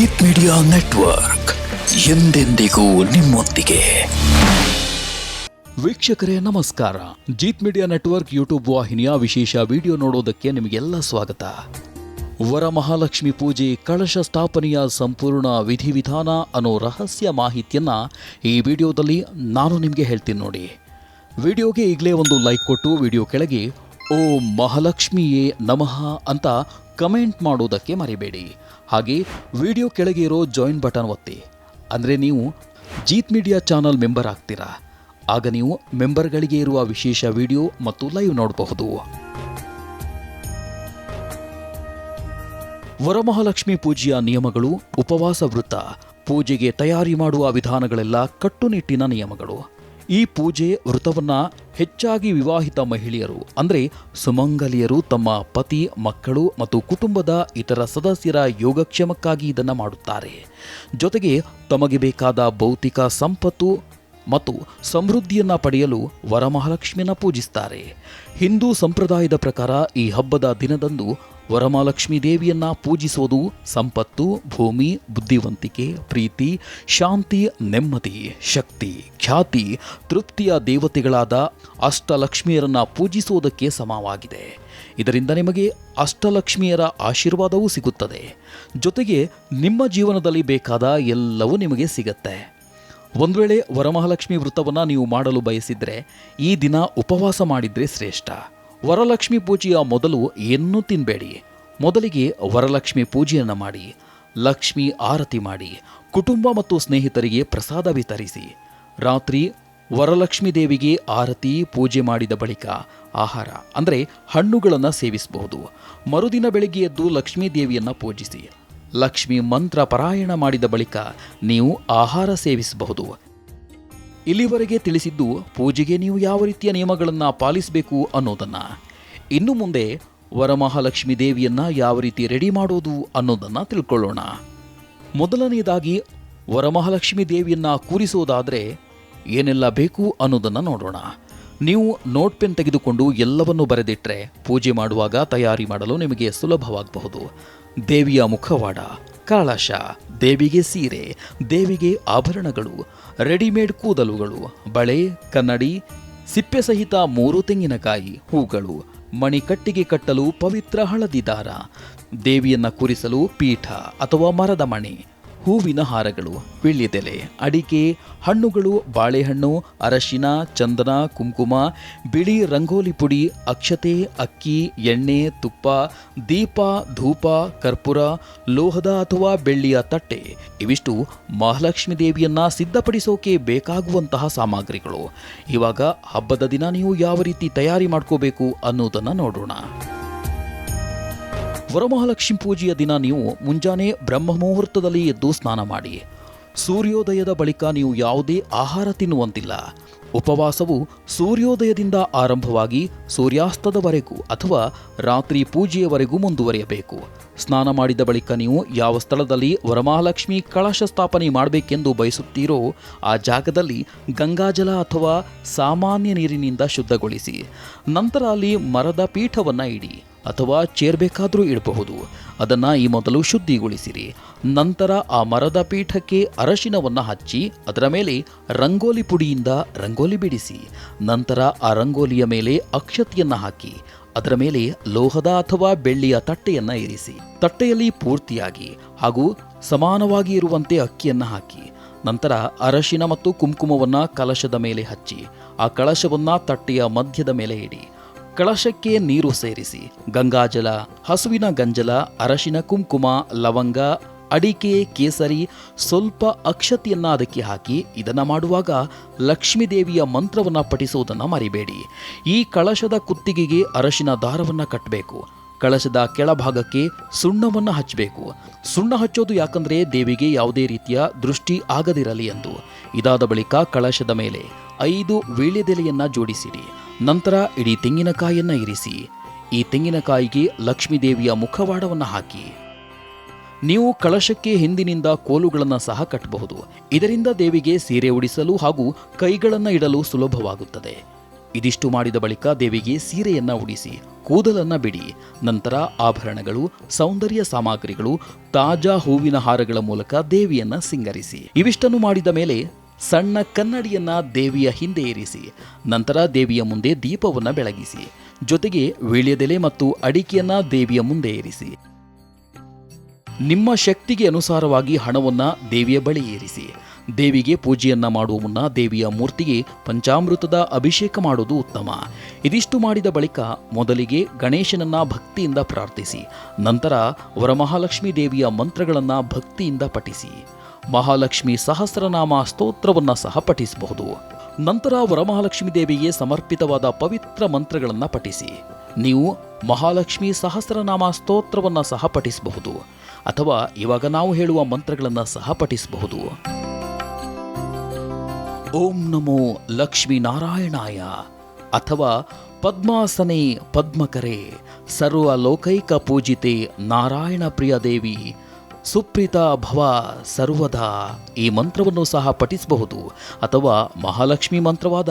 Jeet media network ಎಂದೆಂದಿಗೂ ನಿಮ್ಮೊಂದಿಗೆ. ವೀಕ್ಷಕರೇ, ನಮಸ್ಕಾರ. ಜೀತ್ ಮೀಡಿಯಾ ನೆಟ್ವರ್ಕ್ ಯೂಟ್ಯೂಬ್ ವಾಹಿನಿಯ ವಿಶೇಷ ವಿಡಿಯೋ ನೋಡೋದಕ್ಕೆ ನಿಮಗೆಲ್ಲ ಸ್ವಾಗತ. ವರಮಹಾಲಕ್ಷ್ಮಿ ಪೂಜೆ, ಕಳಶ ಸ್ಥಾಪನೆಯ ಸಂಪೂರ್ಣ ವಿಧಿವಿಧಾನ ಅನ್ನೋ ರಹಸ್ಯ ಮಾಹಿತಿಯನ್ನ ಈ ವಿಡಿಯೋದಲ್ಲಿ ನಾನು ನಿಮಗೆ ಹೇಳ್ತೀನಿ ನೋಡಿ. ವಿಡಿಯೋಗೆ ಈಗಲೇ ಒಂದು ಲೈಕ್ ಕೊಟ್ಟು ವಿಡಿಯೋ ಕೆಳಗೆ ಓ ಮಹಾಲಕ್ಷ್ಮಿಯೇ ನಮಃ ಅಂತ ಕಮೆಂಟ್ ಮಾಡೋದಕ್ಕೆ ಮರಿಬೇಡಿ. ಹಾಗೆ ವಿಡಿಯೋ ಕೆಳಗೆ ಇರೋ ಜಾಯಿನ್ ಬಟನ್ ಒತ್ತಿ. ಅಂದರೆ ನೀವು ಜೀತ್ ಮೀಡಿಯಾ ಚಾನಲ್ ಮೆಂಬರ್ ಆಗ್ತೀರಾ. ಆಗ ನೀವು ಮೆಂಬರ್ಗಳಿಗೆ ಇರುವ ವಿಶೇಷ ವಿಡಿಯೋ ಮತ್ತು ಲೈವ್ ನೋಡಬಹುದು. ವರಮಹಾಲಕ್ಷ್ಮಿ ಪೂಜೆಯ ನಿಯಮಗಳು ಉಪವಾಸ ವೃತ್ತ. ಪೂಜೆಗೆ ತಯಾರಿ ಮಾಡುವ ವಿಧಾನಗಳೆಲ್ಲ ಕಟ್ಟುನಿಟ್ಟಿನ ನಿಯಮಗಳು. ಈ ಪೂಜೆ ವ್ರತವನ್ನು ಹೆಚ್ಚಾಗಿ ವಿವಾಹಿತ ಮಹಿಳೆಯರು, ಅಂದರೆ ಸುಮಂಗಲಿಯರು, ತಮ್ಮ ಪತಿ, ಮಕ್ಕಳು ಮತ್ತು ಕುಟುಂಬದ ಇತರ ಸದಸ್ಯರ ಯೋಗಕ್ಷೇಮಕ್ಕಾಗಿ ಇದನ್ನು ಮಾಡುತ್ತಾರೆ. ಜೊತೆಗೆ ತಮಗೆ ಬೇಕಾದ ಭೌತಿಕ ಸಂಪತ್ತು ಮತ್ತು ಸಮೃದ್ಧಿಯನ್ನ ಪಡೆಯಲು ವರಮಹಾಲಕ್ಷ್ಮಿಯನ್ನ ಪೂಜಿಸ್ತಾರೆ. ಹಿಂದೂ ಸಂಪ್ರದಾಯದ ಪ್ರಕಾರ ಈ ಹಬ್ಬದ ದಿನದಂದು ವರಮಹಾಲಕ್ಷ್ಮಿ ದೇವಿಯನ್ನ ಪೂಜಿಸುವುದು ಸಂಪತ್ತು, ಭೂಮಿ, ಬುದ್ಧಿವಂತಿಕೆ, ಪ್ರೀತಿ, ಶಾಂತಿ, ನೆಮ್ಮದಿ, ಶಕ್ತಿ, ಖ್ಯಾತಿ, ತೃಪ್ತಿಯ ದೇವತೆಗಳಾದ ಅಷ್ಟಲಕ್ಷ್ಮಿಯರನ್ನ ಪೂಜಿಸುವುದಕ್ಕೆ ಸಮವಾಗಿದೆ. ಇದರಿಂದ ನಿಮಗೆ ಅಷ್ಟಲಕ್ಷ್ಮಿಯರ ಆಶೀರ್ವಾದವೂ ಸಿಗುತ್ತದೆ. ಜೊತೆಗೆ ನಿಮ್ಮ ಜೀವನದಲ್ಲಿ ಬೇಕಾದ ಎಲ್ಲವೂ ನಿಮಗೆ ಸಿಗತ್ತೆ. ಒಂದು ವೇಳೆ ವರಮಹಾಲಕ್ಷ್ಮಿ ವೃತ್ತವನ್ನು ನೀವು ಮಾಡಲು ಬಯಸಿದ್ರೆ ಈ ದಿನ ಉಪವಾಸ ಮಾಡಿದ್ರೆ ಶ್ರೇಷ್ಠ. ವರಲಕ್ಷ್ಮಿ ಪೂಜೆಯ ಮೊದಲು ಏನೂ ತಿನ್ನಬೇಡಿ ಮೊದಲಿಗೆ ವರಲಕ್ಷ್ಮಿ ಪೂಜೆಯನ್ನು ಮಾಡಿ, ಲಕ್ಷ್ಮಿ ಆರತಿ ಮಾಡಿ, ಕುಟುಂಬ ಮತ್ತು ಸ್ನೇಹಿತರಿಗೆ ಪ್ರಸಾದ ವಿತರಿಸಿ. ರಾತ್ರಿ ವರಲಕ್ಷ್ಮಿ ದೇವಿಗೆ ಆರತಿ, ಪೂಜೆ ಮಾಡಿದ ಬಳಿಕ ಆಹಾರ, ಅಂದರೆ ಹಣ್ಣುಗಳನ್ನು ಸೇವಿಸಬಹುದು. ಮರುದಿನ ಬೆಳಿಗ್ಗೆ ಎದ್ದು ಲಕ್ಷ್ಮೀ ದೇವಿಯನ್ನು ಪೂಜಿಸಿ. ಲಕ್ಷ್ಮಿ ಮಂತ್ರ ಪಾರಾಯಣ ಮಾಡಿದ ಬಳಿಕ ನೀವು ಆಹಾರ ಸೇವಿಸಬಹುದು. ಇಲ್ಲಿವರೆಗೆ ತಿಳಿಸಿದ್ದು ಪೂಜೆಗೆ ನೀವು ಯಾವ ರೀತಿಯ ನಿಯಮಗಳನ್ನು ಪಾಲಿಸಬೇಕು ಅನ್ನೋದನ್ನ. ಇನ್ನು ಮುಂದೆ ವರಮಹಾಲಕ್ಷ್ಮಿ ದೇವಿಯನ್ನ ಯಾವ ರೀತಿ ರೆಡಿ ಮಾಡೋದು ಅನ್ನೋದನ್ನ ತಿಳ್ಕೊಳ್ಳೋಣ. ಮೊದಲನೆಯದಾಗಿ ವರಮಹಾಲಕ್ಷ್ಮಿ ದೇವಿಯನ್ನ ಕೂರಿಸೋದಾದ್ರೆ ಏನೆಲ್ಲ ಬೇಕು ಅನ್ನೋದನ್ನ ನೋಡೋಣ. ನೀವು ನೋಟ್ ಪೆನ್ ತೆಗೆದುಕೊಂಡು ಎಲ್ಲವನ್ನು ಬರೆದಿಟ್ಟರೆ ಪೂಜೆ ಮಾಡುವಾಗ ತಯಾರಿ ಮಾಡಲು ನಿಮಗೆ ಸುಲಭವಾಗಬಹುದು. ದೇವಿಯ ಮುಖವಾಡ ಕಳಶ ದೇವಿಗೆ ಸೀರೆ, ದೇವಿಗೆ ಆಭರಣಗಳು, ರೆಡಿಮೇಡ್ ಕೂದಲುಗಳು, ಬಳೆ, ಕನ್ನಡಿ, ಸಿಪ್ಪೆ ಸಹಿತ ಮೂರು ತೆಂಗಿನಕಾಯಿ, ಹೂಗಳು, ಮಣಿಕಟ್ಟಿಗೆ ಕಟ್ಟಲು ಪವಿತ್ರ ಹಳದಿ ದಾರ, ದೇವಿಯನ್ನ ಕೂರಿಸಲು ಪೀಠ ಅಥವಾ ಮರದ ಮಣಿ. ಹೂವಿನ ಹಾರಗಳು ವೀಳ್ಯದೆಲೆ ಅಡಿಕೆ, ಹಣ್ಣುಗಳು, ಬಾಳೆಹಣ್ಣು, ಅರಶಿನ, ಚಂದನ, ಕುಂಕುಮ, ಬಿಳಿ ರಂಗೋಲಿ ಪುಡಿ, ಅಕ್ಷತೆ, ಅಕ್ಕಿ, ಎಣ್ಣೆ, ತುಪ್ಪ, ದೀಪ, ಧೂಪ, ಕರ್ಪೂರ, ಲೋಹದ ಅಥವಾ ಬೆಳ್ಳಿಯ ತಟ್ಟೆ, ಇವಿಷ್ಟು ಮಹಾಲಕ್ಷ್ಮಿ ದೇವಿಯನ್ನ ಸಿದ್ಧಪಡಿಸೋಕೆ ಬೇಕಾಗುವಂತಹ ಸಾಮಗ್ರಿಗಳು. ಇವಾಗ ಹಬ್ಬದ ದಿನ ನೀವು ಯಾವ ರೀತಿ ತಯಾರಿ ಮಾಡ್ಕೋಬೇಕು ಅನ್ನೋದನ್ನು ನೋಡೋಣ. ವರಮಹಾಲಕ್ಷ್ಮಿ ಪೂಜೆಯ ದಿನ ನೀವು ಮುಂಜಾನೆ ಬ್ರಹ್ಮ ಮುಹೂರ್ತದಲ್ಲಿ ಎದ್ದು ಸ್ನಾನ ಮಾಡಿ. ಸೂರ್ಯೋದಯದ ಬಳಿಕ ನೀವು ಯಾವುದೇ ಆಹಾರ ತಿನ್ನುವಂತಿಲ್ಲ. ಉಪವಾಸವು ಸೂರ್ಯೋದಯದಿಂದ ಆರಂಭವಾಗಿ ಸೂರ್ಯಾಸ್ತದವರೆಗೂ ಅಥವಾ ರಾತ್ರಿ ಪೂಜೆಯವರೆಗೂ ಮುಂದುವರಿಯಬೇಕು. ಸ್ನಾನ ಮಾಡಿದ ಬಳಿಕ ನೀವು ಯಾವ ಸ್ಥಳದಲ್ಲಿ ವರಮಹಾಲಕ್ಷ್ಮಿ ಕಳಶ ಸ್ಥಾಪನೆ ಮಾಡಬೇಕೆಂದು ಬಯಸುತ್ತೀರೋ ಆ ಜಾಗದಲ್ಲಿ ಗಂಗಾಜಲ ಅಥವಾ ಸಾಮಾನ್ಯ ನೀರಿನಿಂದ ಶುದ್ಧಗೊಳಿಸಿ. ನಂತರ ಅಲ್ಲಿ ಮರದ ಪೀಠವನ್ನು ಇಡಿ. ಅಥವಾ ಚೇರ್ ಬೇಕಾದರೂ ಇಡಬಹುದು. ಅದನ್ನು ಈ ಮೊದಲು ಶುದ್ಧಿಗೊಳಿಸಿರಿ. ನಂತರ ಆ ಮರದ ಪೀಠಕ್ಕೆ ಅರಶಿನವನ್ನು ಹಚ್ಚಿ, ಅದರ ಮೇಲೆ ರಂಗೋಲಿ ಪುಡಿಯಿಂದ ರಂಗೋಲಿ ಬಿಡಿಸಿ, ನಂತರ ಆ ರಂಗೋಲಿಯ ಮೇಲೆ ಅಕ್ಷತೆಯನ್ನು ಹಾಕಿ, ಅದರ ಮೇಲೆ ಲೋಹದ ಅಥವಾ ಬೆಳ್ಳಿಯ ತಟ್ಟೆಯನ್ನು ಇರಿಸಿ, ತಟ್ಟೆಯಲ್ಲಿ ಪೂರ್ತಿಯಾಗಿ ಹಾಗೂ ಸಮಾನವಾಗಿ ಇರುವಂತೆ ಅಕ್ಕಿಯನ್ನು ಹಾಕಿ, ನಂತರ ಅರಶಿನ ಮತ್ತು ಕುಂಕುಮವನ್ನು ಕಲಶದ ಮೇಲೆ ಹಚ್ಚಿ, ಆ ಕಳಶವನ್ನು ತಟ್ಟೆಯ ಮಧ್ಯದ ಮೇಲೆ ಇಡಿ. ಕಳಶಕ್ಕೆ ನೀರು ಸೇರಿಸಿ, ಗಂಗಾಜಲ, ಹಸುವಿನ ಗಂಜಲ, ಅರಶಿನ ಕುಂಕುಮ, ಲವಂಗ, ಅಡಿಕೆ, ಕೇಸರಿ, ಸ್ವಲ್ಪ ಅಕ್ಷತೆಯನ್ನ ಅದಕ್ಕೆ ಹಾಕಿ ಇದನ್ನು ಮಾಡುವಾಗ ಲಕ್ಷ್ಮೀದೇವಿಯ ಮಂತ್ರವನ್ನು ಪಠಿಸುವುದನ್ನು ಮರಿಬೇಡಿ. ಈ ಕಳಶದ ಕುತ್ತಿಗೆಗೆ ಅರಶಿನ ದಾರವನ್ನು ಕಟ್ಟಬೇಕು ಕಳಶದ ಕೆಳಭಾಗಕ್ಕೆ ಸುಣ್ಣವನ್ನು ಹಚ್ಚಬೇಕು. ಸುಣ್ಣ ಹಚ್ಚೋದು ಯಾಕಂದ್ರೆ ದೇವಿಗೆ ಯಾವುದೇ ರೀತಿಯ ದೃಷ್ಟಿ ಆಗದಿರಲಿ ಎಂದು. ಇದಾದ ಬಳಿಕ ಕಳಶದ ಮೇಲೆ ಐದು ವೀಳ್ಯದೆಲೆಯನ್ನ ಜೋಡಿಸಿರಿ. ನಂತರ ಇಡೀ ತೆಂಗಿನಕಾಯಿಯನ್ನ ಇರಿಸಿ. ಈ ತೆಂಗಿನಕಾಯಿಗೆ ಲಕ್ಷ್ಮೀದೇವಿಯ ಮುಖವಾಡವನ್ನ ಹಾಕಿ. ನೀವು ಕಳಶಕ್ಕೆ ಹಿಂದಿನಿಂದ ಕೋಲುಗಳನ್ನು ಸಹ ಕಟ್ಟಬಹುದು. ಇದರಿಂದ ದೇವಿಗೆ ಸೀರೆ ಉಡಿಸಲು ಹಾಗೂ ಕೈಗಳನ್ನು ಇಡಲು ಸುಲಭವಾಗುತ್ತದೆ. ಇದಿಷ್ಟು ಮಾಡಿದ ಬಳಿಕ ದೇವಿಗೆ ಸೀರೆಯನ್ನ ಉಡಿಸಿ, ಕೂದಲನ್ನ ಬಿಡಿ. ನಂತರ ಆಭರಣಗಳು, ಸೌಂದರ್ಯ ಸಾಮಗ್ರಿಗಳು, ತಾಜಾ ಹೂವಿನ ಹಾರಗಳ ಮೂಲಕ ದೇವಿಯನ್ನ ಸಿಂಗರಿಸಿ. ಇವಿಷ್ಟನ್ನು ಮಾಡಿದ ಮೇಲೆ ಸಣ್ಣ ಕನ್ನಡಿಯನ್ನ ದೇವಿಯ ಹಿಂದೆ ಇರಿಸಿ. ನಂತರ ದೇವಿಯ ಮುಂದೆ ದೀಪವನ್ನ ಬೆಳಗಿಸಿ. ಜೊತೆಗೆ ವೀಳ್ಯದೆಲೆ ಮತ್ತು ಅಡಿಕೆಯನ್ನ ದೇವಿಯ ಮುಂದೆ ಇರಿಸಿ. ನಿಮ್ಮ ಶಕ್ತಿಗೆ ಅನುಸಾರವಾಗಿ ಹಣವನ್ನ ದೇವಿಯ ಬಳಿ ಏರಿಸಿ. ದೇವಿಗೆ ಪೂಜೆಯನ್ನ ಮಾಡುವ ಮುನ್ನ ದೇವಿಯ ಮೂರ್ತಿಗೆ ಪಂಚಾಮೃತದ ಅಭಿಷೇಕ ಮಾಡುವುದು ಉತ್ತಮ. ಇದಿಷ್ಟು ಮಾಡಿದ ಬಳಿಕ ಮೊದಲಿಗೆ ಗಣೇಶನನ್ನ ಭಕ್ತಿಯಿಂದ ಪ್ರಾರ್ಥಿಸಿ, ನಂತರ ವರಮಹಾಲಕ್ಷ್ಮೀ ದೇವಿಯ ಮಂತ್ರಗಳನ್ನ ಭಕ್ತಿಯಿಂದ ಪಠಿಸಿ. ಮಹಾಲಕ್ಷ್ಮಿ ಸಹಸ್ರನಾಮ ಸ್ತೋತ್ರವನ್ನ ಸಹ ಪಠಿಸಬಹುದು. ನಂತರ ವರಮಹಾಲಕ್ಷ್ಮಿ ದೇವಿಗೆ ಸಮರ್ಪಿತವಾದ ಪವಿತ್ರ ಮಂತ್ರಗಳನ್ನ ಪಠಿಸಿ. ನೀವು ಮಹಾಲಕ್ಷ್ಮಿ ಸಹಸ್ರನಾಮ ಸ್ತೋತ್ರವನ್ನ ಸಹ ಪಠಿಸಬಹುದು, ಅಥವಾ ಇವಾಗ ನಾವು ಹೇಳುವ ಮಂತ್ರಗಳನ್ನು ಸಹ ಪಠಿಸಬಹುದು. ಓಂ ನಮೋ ಲಕ್ಷ್ಮೀನಾರಾಯಣಾಯ ಅಥವಾ ಪದ್ಮಾಸನೆ ಪದ್ಮಕರೆ ಸರ್ವ ಲೋಕೈಕ ಪೂಜಿತೆ ನಾರಾಯಣ ಪ್ರಿಯ ದೇವಿ ಸುಪ್ರೀತ ಭವ ಸರ್ವದಾ ಈ ಮಂತ್ರವನ್ನು ಸಹ ಪಠಿಸಬಹುದು ಅಥವಾ ಮಹಾಲಕ್ಷ್ಮಿ ಮಂತ್ರವಾದ